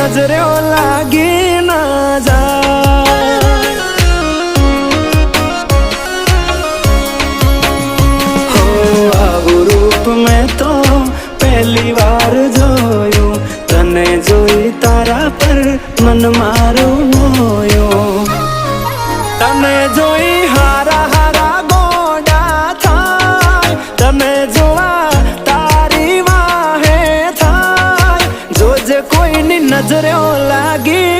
नज़र लगे ना जा। हो रूप में तो पहली बार तने तारा पर मन मारो मोयो। तने जो हारा हारा गोडा था, तने जो આજે કોઈની નજરે લાગી